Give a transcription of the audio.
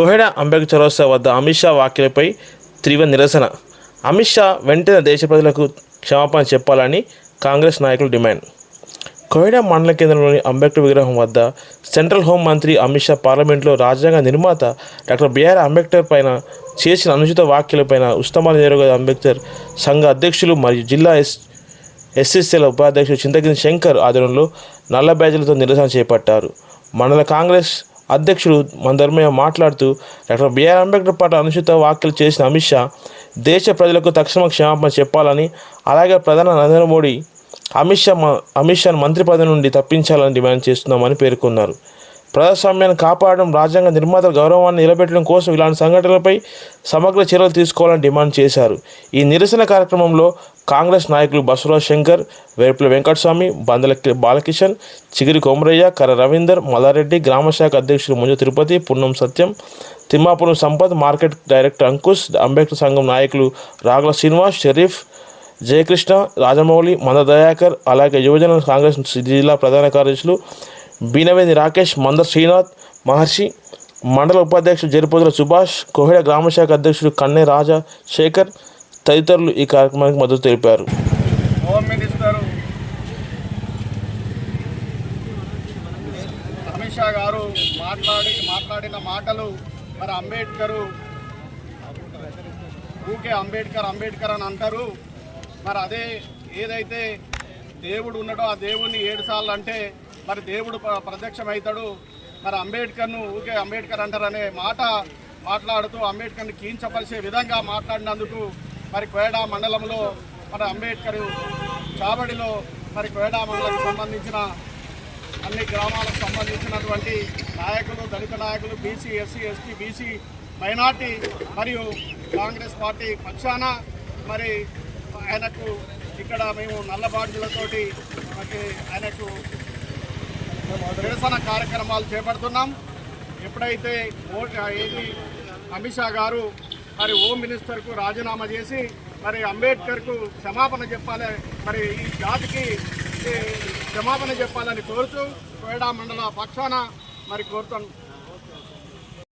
కోహెడ అంబేద్కర్ చౌరస్తా వద్ద అమిత్ షా వ్యాఖ్యలపై తీవ్ర నిరసన. అమిత్ షా వెంటనే దేశ ప్రజలకు క్షమాపణ చెప్పాలని కాంగ్రెస్ నాయకులు డిమాండ్. కోహెడ మండల కేంద్రంలోని అంబేద్కర్ విగ్రహం వద్ద సెంట్రల్ హోం మంత్రి అమిత్ షా పార్లమెంట్లో రాజ్యాంగ నిర్మాత డాక్టర్ బిఆర్ అంబేద్కర్ పైన చేసిన అనుచిత వ్యాఖ్యలపైన ఉస్తమాన్ నియోజకవర్గ అంబేద్కర్ సంఘ అధ్యక్షులు మరియు జిల్లా ఎస్ ఎస్ఎస్సీల ఉపాధ్యక్షుడు చింతగిరి శంకర్ ఆధ్వర్యంలో నల్ల బ్యాజులతో నిరసన చేపట్టారు. మండల కాంగ్రెస్ అధ్యక్షుడు మందర్మయ్య మాట్లాడుతూ డాక్టర్ బిఆర్ అంబేద్కర్ పట్ల అనుచిత వ్యాఖ్యలు చేసిన అమిత్ షా దేశ ప్రజలకు తక్షణ క్షమాపణ చెప్పాలని అలాగే ప్రధాని నరేంద్ర మోడీ అమిత్ షా మ- అమిత్ షాను మంత్రి పదవి నుండి తప్పించాలని డిమాండ్ చేస్తున్నామని పేర్కొన్నారు. ప్రజాస్వామ్యాన్ని కాపాడడం రాజ్యాంగ నిర్మాతల గౌరవాన్ని నిలబెట్టడం కోసం ఇలాంటి సంఘటనలపై సమగ్ర చర్యలు తీసుకోవాలని డిమాండ్ చేశారు. ఈ నిరసన కార్యక్రమంలో కాంగ్రెస్ నాయకులు బసవరాజ్ శంకర్ వేర్పుల వెంకటస్వామి బందల బాలకిషన్ చిగిరి కొమరయ్య కర రవీందర్ మల్లారెడ్డి గ్రామశాఖ అధ్యక్షులు ముంజ తిరుపతి పున్నం సత్యం తిమ్మాపురం సంపత్ మార్కెట్ డైరెక్టర్ అంకుష్ అంబేద్కర్ సంఘం నాయకులు రాగుల శ్రీనివాస్ షరీఫ్ జయకృష్ణ రాజమౌళి మంద దయాకర్ అలాగే యువజన కాంగ్రెస్ జిల్లా ప్రధాన కార్యదర్శులు బీనవేని రాకేష్ మందర్ శ్రీనాథ్ మహర్షి మండల ఉపాధ్యక్షుడు జరిపోతుల సుభాష్ కోహెడ గ్రామశాఖ అధ్యక్షుడు కన్నె రాజా శేఖర్ తదితరులు ఈ కార్యక్రమానికి మద్దతు తెలిపారు. అమిత్ షా గారు మాట్లాడి మాట్లాడిన మాటలు మరి అంబేద్కరు ఊకే అంబేద్కర్ అంబేద్కర్ అని అంటారు. మరి అదే ఏదైతే దేవుడు ఉన్నాడో ఆ దేవుడిని ఏడు సార్లు అంటే మరి దేవుడు ప్రత్యక్షమవుతాడు. మరి అంబేద్కర్ను ఊకే అంబేద్కర్ అంటారనే మాట మాట్లాడుతూ అంబేద్కర్ని కీంచపరిచే విధంగా మాట్లాడినందుకు మరి కోయడా మండలంలో మరి అంబేద్కర్ చాబడిలో మరి కోయడా మండలానికి సంబంధించిన అన్ని గ్రామాలకు సంబంధించినటువంటి నాయకులు దళిత నాయకులు BC SC ST BC minority మరియు కాంగ్రెస్ పార్టీ పక్షాన మరి ఆయనకు ఇక్కడ మేము నల్ల బాడ్జులతోటి మనకి ఆయనకు నిరసన కార్యక్రమాలు చేపడుతున్నాం. ఎప్పుడైతే ఏది అమిత్ షా గారు మరి హోమ్ మినిస్టర్కు రాజీనామా చేసి మరి అంబేద్కర్కు క్షమాపణ చెప్పాలి మరి ఈ జాతికి క్షమాపణ చెప్పాలని కోరుతూ కోయడా మండల పక్షాన మరి కోరుతాను